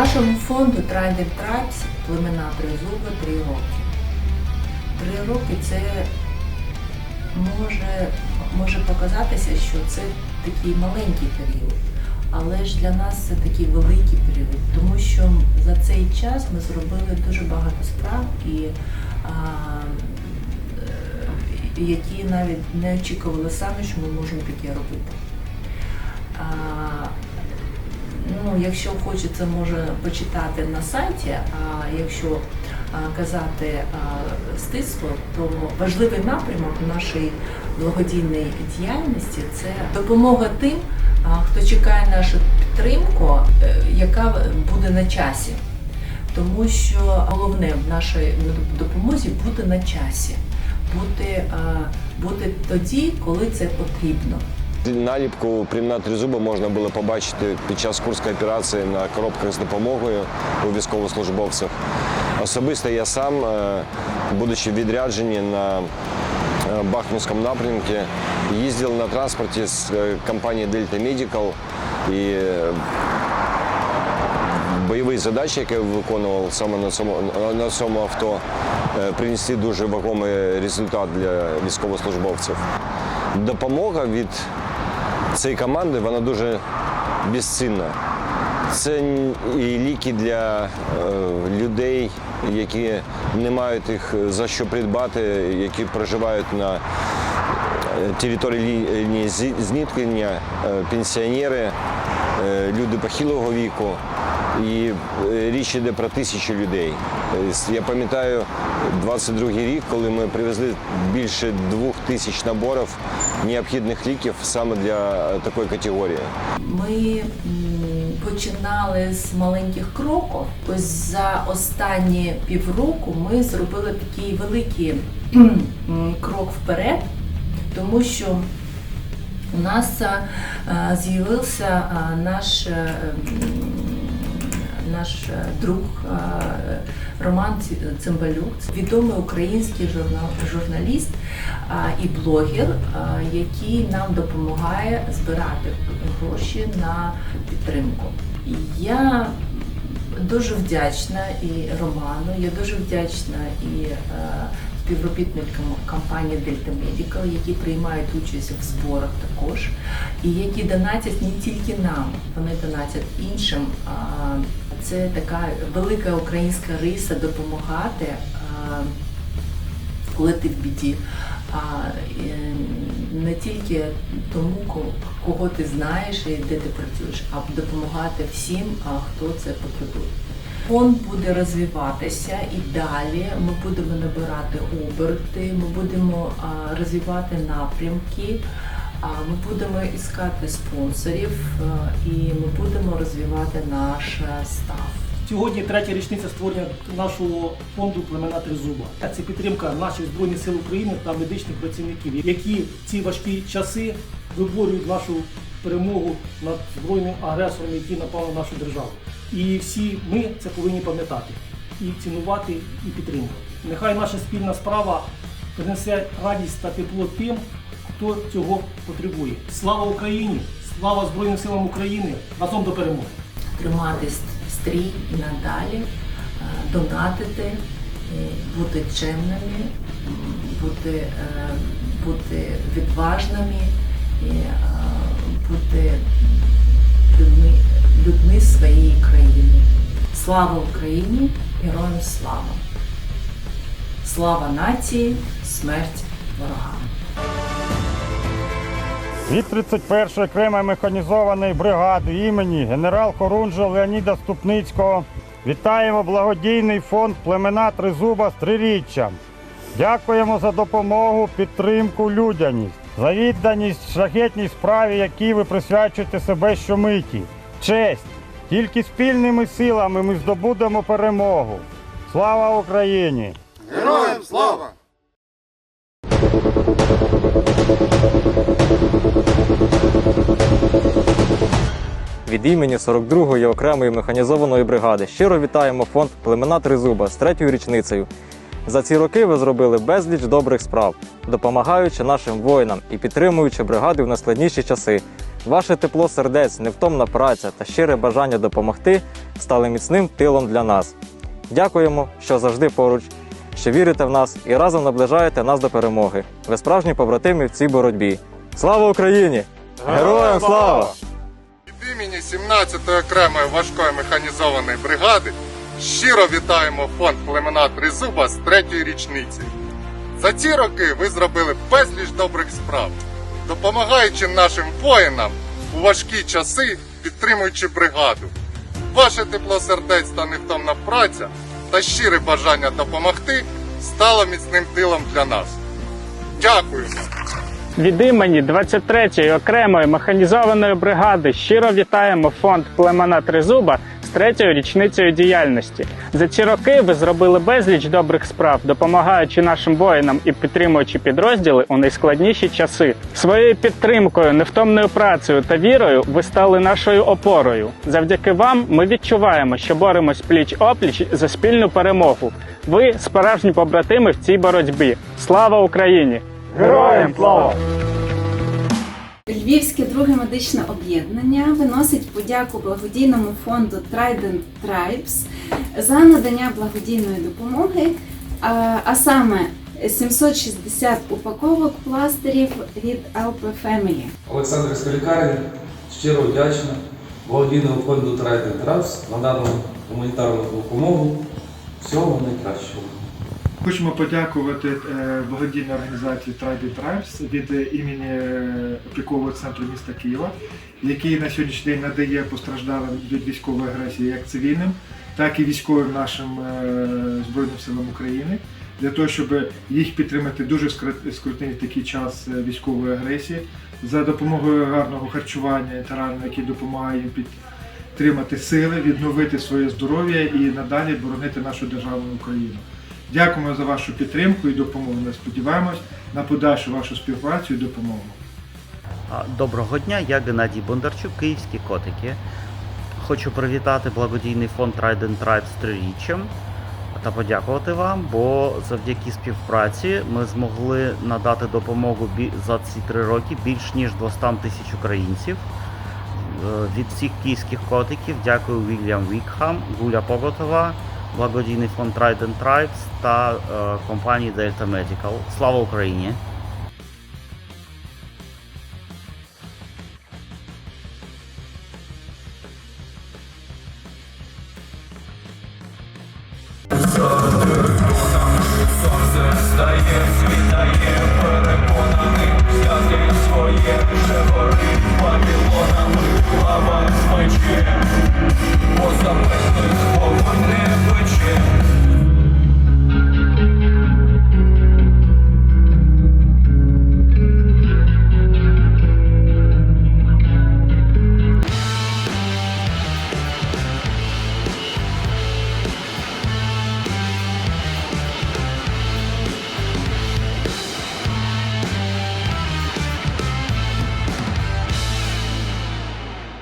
Нашому фонду Tribal Tribes племена Тризуби три роки. Три роки це може, може показатися, що це такий маленький період, але ж для нас це такий великий період, тому що за цей час ми зробили дуже багато справ і а, які навіть не очікували самі, що ми можемо таке робити. А, якщо хочеться, може почитати на сайті, а якщо казати стисло, то важливий напрямок нашої благодійної діяльності це допомога тим, хто чекає нашу підтримку, е, яка буде на часі. Тому що головне в нашій допомозі бути на часі, бути, бути тоді, коли це потрібно. Наліпку «Прямна тризуба можна було побачити під час курської операції на коробках з допомогою у військовослужбовців. Особисто я сам, е, будучи в відрядженні на е, Бахмутському напрямку, їздив на транспорті з е, компанії Delta Medical і бойові задачі, які я виконував саме на цьому, на цьому авто, принесли дуже вагомий результат для військовослужбовців. Допомога від цієї команди вона дуже безцінна. Це і ліки для е, людей, які не мають їх за що придбати, які проживають на е, території лінії зі- зіткнення, е, пенсіонери, е, люди похилого віку. І е, річ йде про тисячі людей. Е, Я пам'ятаю 22-й рік, коли ми привезли більше двох тисяч наборів необхідних ліків саме для е, такої категорії. Ми починали з маленьких кроків. Ось за останні півроку ми зробили такий великий крок вперед, тому що у нас з'явився наш, наш е, друг е, Роман Цимбалюк, відомий український журнал, журналіст і блогер, який нам допомагає збирати гроші на підтримку. Я дуже вдячна і Роману, я дуже вдячна і е, співробітникам компанії Delta Medical, які приймають участь в зборах також, і які донатять не тільки нам, вони донатять іншим. Це така велика українська риса допомагати, коли ти в біді. А е, не тільки тому, кого ти знаєш і де ти працюєш, а допомагати всім, хто це потребує. Фонд буде розвиватися і далі. Ми будемо набирати оберти, ми будемо розвивати напрямки, ми будемо іскати спонсорів і ми будемо розвивати наш став. Сьогодні третя річниця створення нашого фонду племена Тризуба. Це підтримка наших збройних сил України та медичних працівників, які в ці важкі часи виборюють нашу перемогу над збройним агресором, який напав на нашу державу. І всі ми це повинні пам'ятати і цінувати, і підтримувати. Нехай наша спільна справа принесе радість та тепло тим, хто цього потребує. Слава Україні! Слава Збройним силам України! Разом до перемоги! тримати стрій і надалі, е, донатити, е, бути чемними, бути, е, бути відважними бути людьми, людьми своєї країни. Слава Україні! Героям слава! Слава нації, смерть ворогам! Від 31-ї окремої механізованої бригади імені генерал Хорунжа Леоніда Ступницького вітаємо благодійний фонд племена Тризуба з триріччям. Дякуємо за допомогу, підтримку, людяність, за відданість шляхетній справі, якій ви присвячуєте себе щомиті. Честь! Тільки спільними силами ми здобудемо перемогу. Слава Україні! Героям слава! Від імені 42-ї окремої механізованої бригади щиро вітаємо фонд Племена Тризуба з третьою річницею. За ці роки ви зробили безліч добрих справ, допомагаючи нашим воїнам і підтримуючи бригади в найскладніші часи. Ваше тепло сердець, невтомна праця та щире бажання допомогти стали міцним тилом для нас. Дякуємо, що завжди поруч, що вірите в нас і разом наближаєте нас до перемоги. Ви справжні побратими в цій боротьбі. Слава Україні! Героям слава! Імені 17-ї окремої важкої механізованої бригади щиро вітаємо фонд племена Тризуба з третьої річниці. За ці роки ви зробили безліч добрих справ, допомагаючи нашим воїнам у важкі часи, підтримуючи бригаду. Ваше тепло сердець та невтомна праця та щире бажання допомогти стало міцним тилом для нас. Дякуємо! Від імені 23-ї окремої механізованої бригади щиро вітаємо фонд племена Тризуба з третьою річницею діяльності. За ці роки ви зробили безліч добрих справ, допомагаючи нашим воїнам і підтримуючи підрозділи у найскладніші часи. Своєю підтримкою, невтомною працею та вірою ви стали нашою опорою. Завдяки вам ми відчуваємо, що боремось пліч опліч за спільну перемогу. Ви справжні побратими в цій боротьбі. Слава Україні! Героям слава! Львівське друге медичне об'єднання виносить подяку благодійному фонду Trident Tribes за надання благодійної допомоги, а, а саме 760 упаковок пластирів від LP Family. Олександрівська лікарня щиро вдячна благодійному фонду Trident Trust на дану гуманітарну допомогу. Всього найкращого. Хочемо подякувати е, благодійній організації Trident Tribes від імені е, опікового центру міста Києва, який на сьогоднішній день надає постраждалим від військової агресії як цивільним, так і військовим нашим е, Збройним силам України, для того, щоб їх підтримати дуже скрутний такий час військової агресії за допомогою гарного харчування ветеранам, які допомагають їм підтримати сили, відновити своє здоров'я і надалі боронити нашу державу Україну. Дякуємо за вашу підтримку і допомогу. Ми сподіваємось на подальшу вашу співпрацю і допомогу. Доброго дня, я Геннадій Бондарчук, Київські котики. Хочу привітати благодійний фонд Trident Tribes з триріччям та подякувати вам, бо завдяки співпраці ми змогли надати допомогу за ці три роки більш ніж 200 тисяч українців. Е, Від всіх київських котиків дякую Вільям Вікхам, Гуля Поготова, благодійний фонд Trident Tribes та е, компанії Delta Medical. Слава Україні! Стає, світає, переконаний, взяти своє живо